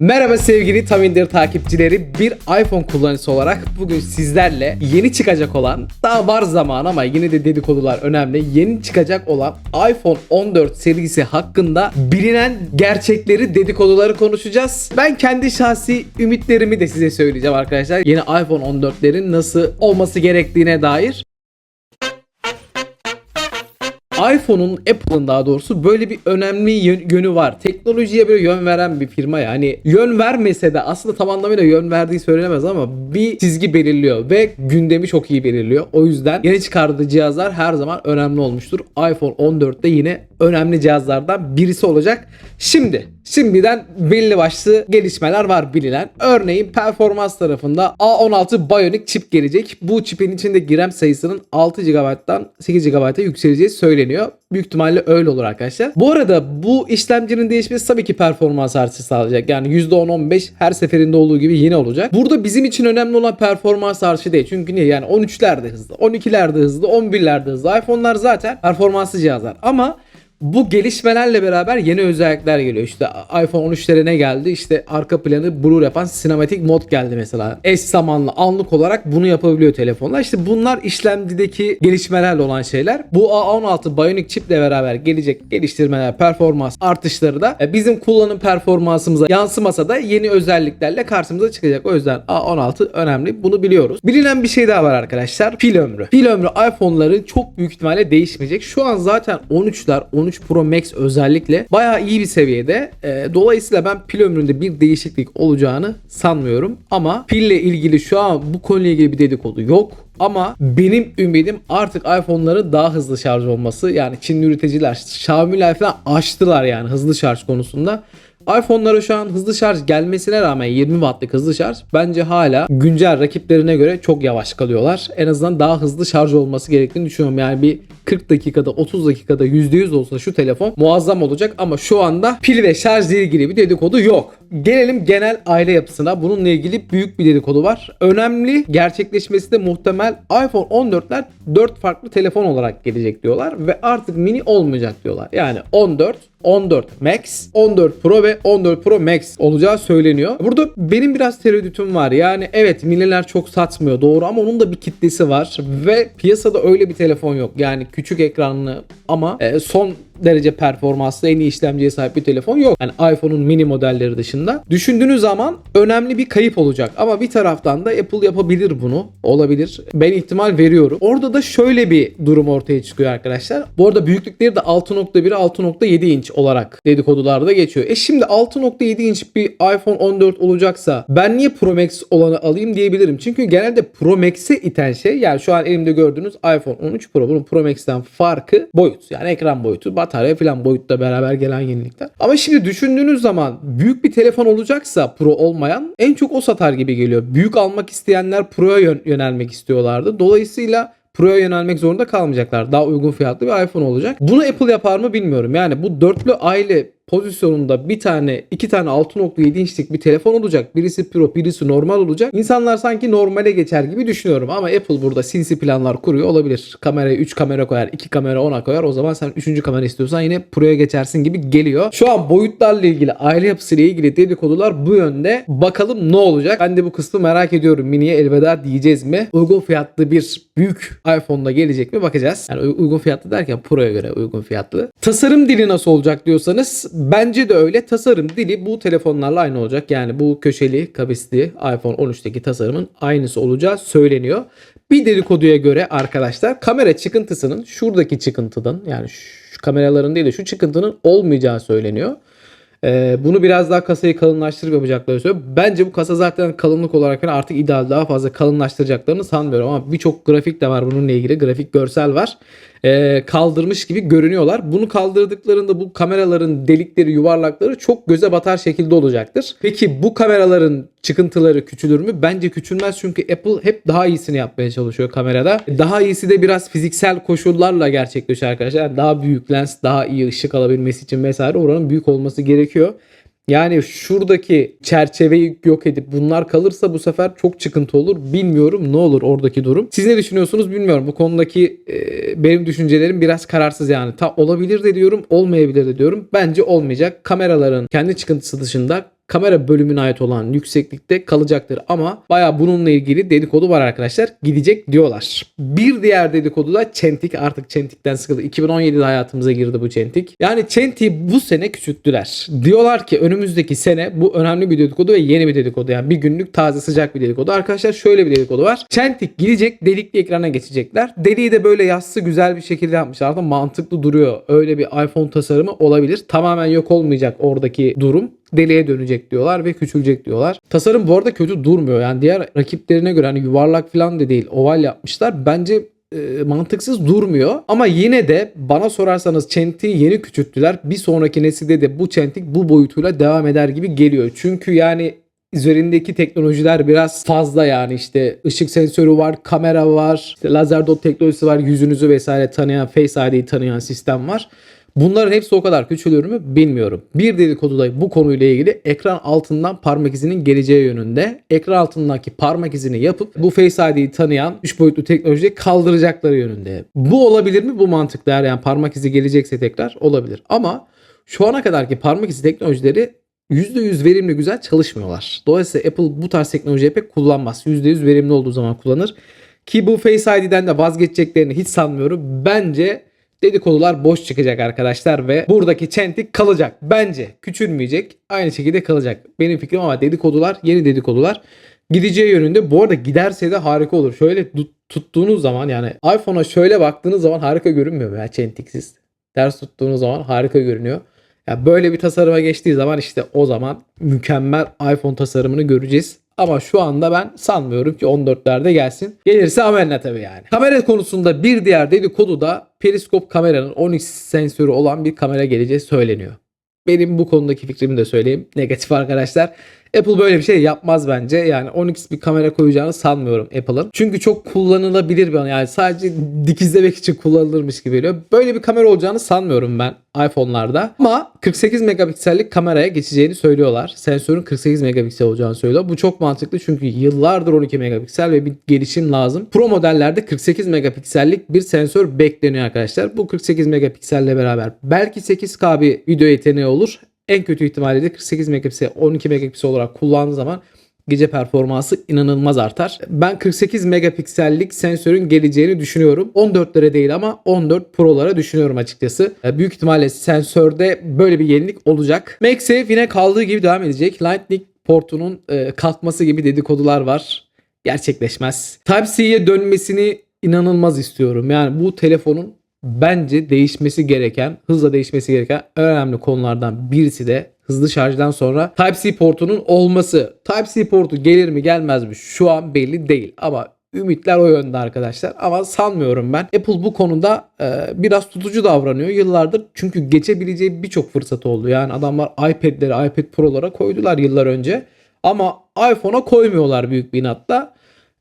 Merhaba sevgili Tamindir takipçileri. Bir iPhone kullanıcısı olarak bugün sizlerle yeni çıkacak olan, daha var zaman ama yine de dedikodular önemli. Yeni çıkacak olan iPhone 14 serisi hakkında bilinen gerçekleri, dedikoduları konuşacağız. Ben kendi şahsi ümitlerimi de size söyleyeceğim arkadaşlar. Yeni iPhone 14'lerin nasıl olması gerektiğine dair. iPhone'un Apple'ın daha doğrusu böyle bir önemli yön- yönü var. Teknolojiye böyle yön veren bir firma yani. Yön vermese de aslında tam anlamıyla yön verdiği söylenemez ama bir çizgi belirliyor ve gündemi çok iyi belirliyor. O yüzden yeni çıkardığı cihazlar her zaman önemli olmuştur. iPhone 14'te yine önemli cihazlardan birisi olacak. Şimdi Şimdiden belli başlı gelişmeler var bilinen. Örneğin performans tarafında A16 Bionic çip gelecek. Bu çipin içindeki RAM sayısının 6 GB'dan 8 GB'a yükseleceği söyleniyor. Büyük ihtimalle öyle olur arkadaşlar. Bu arada bu işlemcinin değişmesi tabii ki performans artışı sağlayacak. Yani %10-15 her seferinde olduğu gibi yine olacak. Burada bizim için önemli olan performans artışı değil. Çünkü niye? Yani 13'lerde hızlı, 12'lerde hızlı, 11'lerde hızlı. iPhone'lar zaten performanslı cihazlar. Ama bu gelişmelerle beraber yeni özellikler geliyor. İşte iPhone 13'lere ne geldi? İşte arka planı blur yapan sinematik mod geldi mesela. Eş zamanlı anlık olarak bunu yapabiliyor telefonlar. İşte bunlar işlemcideki gelişmelerle olan şeyler. Bu A16 Bionic chiple beraber gelecek geliştirmeler, performans artışları da e, bizim kullanım performansımıza yansımasa da yeni özelliklerle karşımıza çıkacak. O yüzden A16 önemli. Bunu biliyoruz. Bilinen bir şey daha var arkadaşlar. Pil ömrü. Pil ömrü iPhone'ların çok büyük ihtimalle değişmeyecek. Şu an zaten 13'ler, 13 Pro Max özellikle bayağı iyi bir seviyede. E, dolayısıyla ben pil ömründe bir değişiklik olacağını sanmıyorum. Ama pille ilgili şu an bu konuyla ilgili bir dedikodu yok. Ama benim ümidim artık iPhone'ların daha hızlı şarj olması. Yani Çinli üreticiler Xiaomi'ler falan açtılar yani hızlı şarj konusunda. iPhone'lara şu an hızlı şarj gelmesine rağmen 20 wattlık hızlı şarj bence hala güncel rakiplerine göre çok yavaş kalıyorlar. En azından daha hızlı şarj olması gerektiğini düşünüyorum. Yani bir 40 dakikada 30 dakikada %100 olsa şu telefon muazzam olacak ama şu anda pil ve şarj ile ilgili bir dedikodu yok. Gelelim genel aile yapısına. Bununla ilgili büyük bir dedikodu var. Önemli gerçekleşmesi de muhtemel iPhone 14'ler 4 farklı telefon olarak gelecek diyorlar ve artık mini olmayacak diyorlar. Yani 14, 14 Max, 14 Pro ve 14 Pro Max olacağı söyleniyor. Burada benim biraz tereddütüm var. Yani evet miniler çok satmıyor doğru ama onun da bir kitlesi var ve piyasada öyle bir telefon yok. Yani küçük ekranlı ama e, son derece performanslı en iyi işlemciye sahip bir telefon yok. Yani iPhone'un mini modelleri dışında. Düşündüğünüz zaman önemli bir kayıp olacak. Ama bir taraftan da Apple yapabilir bunu. Olabilir. Ben ihtimal veriyorum. Orada da şöyle bir durum ortaya çıkıyor arkadaşlar. Bu arada büyüklükleri de 6.1 6.7 inç olarak dedikodularda geçiyor. E şimdi 6.7 inç bir iPhone 14 olacaksa ben niye Pro Max olanı alayım diyebilirim. Çünkü genelde Pro Max'e iten şey yani şu an elimde gördüğünüz iPhone 13 Pro bunun Pro Max'ten farkı boyut. Yani ekran boyutu, batarya falan boyutta beraber gelen yenilikler. Ama şimdi düşündüğünüz zaman büyük bir telefon olacaksa Pro olmayan en çok o satar gibi geliyor. Büyük almak isteyenler Pro'ya yön- yönelmek istiyorlardı. Dolayısıyla Pro'ya yönelmek zorunda kalmayacaklar. Daha uygun fiyatlı bir iPhone olacak. Bunu Apple yapar mı bilmiyorum. Yani bu dörtlü aile pozisyonunda bir tane iki tane 6.7 inçlik bir telefon olacak. Birisi Pro birisi normal olacak. İnsanlar sanki normale geçer gibi düşünüyorum ama Apple burada sinsi planlar kuruyor olabilir. Kameraya 3 kamera koyar 2 kamera 10'a koyar o zaman sen 3. kamera istiyorsan yine Pro'ya geçersin gibi geliyor. Şu an boyutlarla ilgili aile yapısıyla ilgili dedikodular bu yönde. Bakalım ne olacak? Ben de bu kısmı merak ediyorum. Mini'ye elveda diyeceğiz mi? Uygun fiyatlı bir büyük iPhone'da gelecek mi bakacağız. Yani uy- uygun fiyatlı derken Pro'ya göre uygun fiyatlı. Tasarım dili nasıl olacak diyorsanız bence de öyle. Tasarım dili bu telefonlarla aynı olacak. Yani bu köşeli kavisli iPhone 13'teki tasarımın aynısı olacağı söyleniyor. Bir dedikoduya göre arkadaşlar kamera çıkıntısının şuradaki çıkıntıdan yani şu kameraların değil de şu çıkıntının olmayacağı söyleniyor. Ee, bunu biraz daha kasayı kalınlaştırıp yapacakları söylüyor. Bence bu kasa zaten kalınlık olarak artık ideal daha fazla kalınlaştıracaklarını sanmıyorum ama birçok grafik de var bununla ilgili grafik görsel var. Ee, kaldırmış gibi görünüyorlar. Bunu kaldırdıklarında bu kameraların delikleri yuvarlakları çok göze batar şekilde olacaktır. Peki bu kameraların çıkıntıları küçülür mü? Bence küçülmez çünkü Apple hep daha iyisini yapmaya çalışıyor kamerada. Daha iyisi de biraz fiziksel koşullarla gerçekleşiyor arkadaşlar. Yani daha büyük lens, daha iyi ışık alabilmesi için vesaire oranın büyük olması gerekiyor. Yani şuradaki çerçeveyi yok edip bunlar kalırsa bu sefer çok çıkıntı olur. Bilmiyorum ne olur oradaki durum. Siz ne düşünüyorsunuz bilmiyorum. Bu konudaki e, benim düşüncelerim biraz kararsız yani. Ta olabilir de diyorum, olmayabilir de diyorum. Bence olmayacak. Kameraların kendi çıkıntısı dışında kamera bölümüne ait olan yükseklikte kalacaktır ama baya bununla ilgili dedikodu var arkadaşlar. Gidecek diyorlar. Bir diğer dedikodu da Çentik. Artık Çentik'ten sıkıldı. 2017'de hayatımıza girdi bu Çentik. Yani Çentik'i bu sene küçülttüler. Diyorlar ki önümüzdeki sene bu önemli bir dedikodu ve yeni bir dedikodu. Yani bir günlük taze sıcak bir dedikodu. Arkadaşlar şöyle bir dedikodu var. Çentik gidecek delikli ekrana geçecekler. Deliği de böyle yassı güzel bir şekilde yapmışlar. Da mantıklı duruyor. Öyle bir iPhone tasarımı olabilir. Tamamen yok olmayacak oradaki durum deliğe dönecek diyorlar ve küçülecek diyorlar. Tasarım bu arada kötü durmuyor. Yani diğer rakiplerine göre hani yuvarlak falan da değil oval yapmışlar. Bence e, mantıksız durmuyor. Ama yine de bana sorarsanız Çentik'i yeni küçülttüler. Bir sonraki nesilde de bu Çentik bu boyutuyla devam eder gibi geliyor. Çünkü yani üzerindeki teknolojiler biraz fazla yani işte ışık sensörü var, kamera var, işte lazer dot teknolojisi var, yüzünüzü vesaire tanıyan, Face ID'yi tanıyan sistem var. Bunların hepsi o kadar küçülür mü bilmiyorum. Bir dedikodu da bu konuyla ilgili ekran altından parmak izinin geleceği yönünde. Ekran altındaki parmak izini yapıp bu Face ID'yi tanıyan 3 boyutlu teknolojiyi kaldıracakları yönünde. Bu olabilir mi? Bu mantıklı eğer yani parmak izi gelecekse tekrar olabilir. Ama şu ana kadarki parmak izi teknolojileri %100 verimli güzel çalışmıyorlar. Dolayısıyla Apple bu tarz teknolojiyi pek kullanmaz. %100 verimli olduğu zaman kullanır. Ki bu Face ID'den de vazgeçeceklerini hiç sanmıyorum. Bence dedikodular boş çıkacak arkadaşlar ve buradaki çentik kalacak. Bence küçülmeyecek. Aynı şekilde kalacak. Benim fikrim ama dedikodular yeni dedikodular gideceği yönünde. Bu arada giderse de harika olur. Şöyle tut- tuttuğunuz zaman yani iPhone'a şöyle baktığınız zaman harika görünmüyor ya çentiksiz. Ters tuttuğunuz zaman harika görünüyor. Ya böyle bir tasarıma geçtiği zaman işte o zaman mükemmel iPhone tasarımını göreceğiz. Ama şu anda ben sanmıyorum ki 14'lerde gelsin. Gelirse amenna tabii yani. Kamera konusunda bir diğer dedikodu da periskop kameranın 12 sensörü olan bir kamera geleceği söyleniyor. Benim bu konudaki fikrimi de söyleyeyim. Negatif arkadaşlar. Apple böyle bir şey yapmaz bence. Yani 10x bir kamera koyacağını sanmıyorum Apple'ın. Çünkü çok kullanılabilir bir yani sadece dikizlemek için kullanılırmış gibi geliyor. Böyle bir kamera olacağını sanmıyorum ben iPhone'larda. Ama 48 megapiksellik kameraya geçeceğini söylüyorlar. Sensörün 48 megapiksel olacağını söylüyor. Bu çok mantıklı çünkü yıllardır 12 megapiksel ve bir gelişim lazım. Pro modellerde 48 megapiksellik bir sensör bekleniyor arkadaşlar. Bu 48 megapikselle beraber belki 8K bir video yeteneği olur. En kötü ihtimalle de 48 megapiksel 12 megapiksel olarak kullandığı zaman gece performansı inanılmaz artar. Ben 48 megapiksellik sensörün geleceğini düşünüyorum. 14'lere değil ama 14 Pro'lara düşünüyorum açıkçası. E, Büyük ihtimalle sensörde böyle bir yenilik olacak. MagSafe yine kaldığı gibi devam edecek. Lightning portunun e, kalkması gibi dedikodular var. Gerçekleşmez. Type-C'ye dönmesini inanılmaz istiyorum. Yani bu telefonun bence değişmesi gereken, hızla değişmesi gereken en önemli konulardan birisi de hızlı şarjdan sonra Type-C portunun olması. Type-C portu gelir mi gelmez mi şu an belli değil ama ümitler o yönde arkadaşlar. Ama sanmıyorum ben. Apple bu konuda e, biraz tutucu davranıyor yıllardır. Çünkü geçebileceği birçok fırsat oldu. Yani adamlar iPad'leri, iPad Pro'lara koydular yıllar önce. Ama iPhone'a koymuyorlar büyük bir inatla.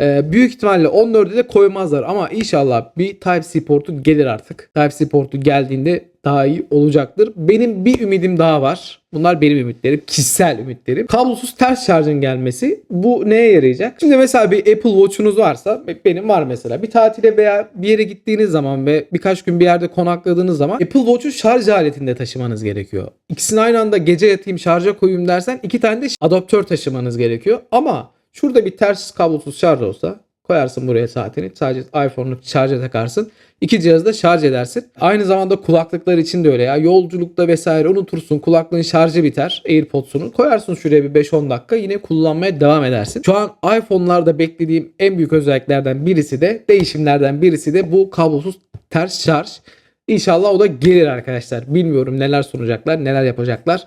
Ee, büyük ihtimalle 14'e de koymazlar ama inşallah bir Type-C portu gelir artık. Type-C portu geldiğinde daha iyi olacaktır. Benim bir ümidim daha var. Bunlar benim ümitlerim. Kişisel ümitlerim. Kablosuz ters şarjın gelmesi. Bu neye yarayacak? Şimdi mesela bir Apple Watch'unuz varsa benim var mesela. Bir tatile veya bir yere gittiğiniz zaman ve birkaç gün bir yerde konakladığınız zaman Apple Watch'u şarj aletinde taşımanız gerekiyor. İkisini aynı anda gece yatayım şarja koyayım dersen iki tane de adaptör taşımanız gerekiyor. Ama Şurada bir ters kablosuz şarj olsa koyarsın buraya saatini. Sadece iPhone'u şarja takarsın. İki cihazı da şarj edersin. Aynı zamanda kulaklıklar için de öyle ya. Yolculukta vesaire unutursun. Kulaklığın şarjı biter. AirPods'unu koyarsın şuraya bir 5-10 dakika. Yine kullanmaya devam edersin. Şu an iPhone'larda beklediğim en büyük özelliklerden birisi de değişimlerden birisi de bu kablosuz ters şarj. İnşallah o da gelir arkadaşlar. Bilmiyorum neler sunacaklar, neler yapacaklar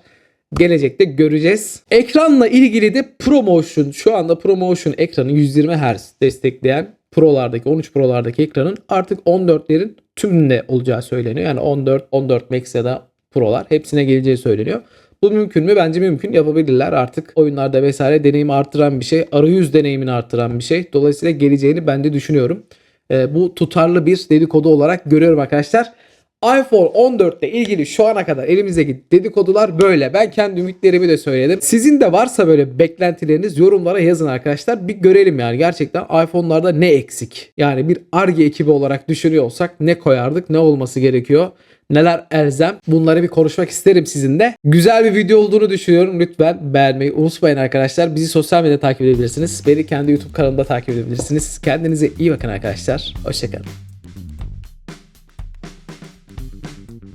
gelecekte göreceğiz. Ekranla ilgili de ProMotion şu anda ProMotion ekranı 120 Hz destekleyen Pro'lardaki 13 Pro'lardaki ekranın artık 14'lerin tümünde olacağı söyleniyor. Yani 14, 14 Max ya da Pro'lar hepsine geleceği söyleniyor. Bu mümkün mü? Bence mümkün. Yapabilirler. Artık oyunlarda vesaire deneyimi arttıran bir şey. Arayüz deneyimini arttıran bir şey. Dolayısıyla geleceğini ben de düşünüyorum. Ee, bu tutarlı bir dedikodu olarak görüyorum arkadaşlar iPhone 14 ile ilgili şu ana kadar elimizdeki dedikodular böyle. Ben kendi ümitlerimi de söyledim. Sizin de varsa böyle beklentileriniz yorumlara yazın arkadaşlar. Bir görelim yani gerçekten iPhone'larda ne eksik? Yani bir ARGE ekibi olarak düşünüyor olsak ne koyardık, ne olması gerekiyor? neler elzem bunları bir konuşmak isterim sizinle. Güzel bir video olduğunu düşünüyorum. Lütfen beğenmeyi unutmayın arkadaşlar. Bizi sosyal medyada takip edebilirsiniz. Beni kendi YouTube kanalımda takip edebilirsiniz. Kendinize iyi bakın arkadaşlar. Hoşçakalın.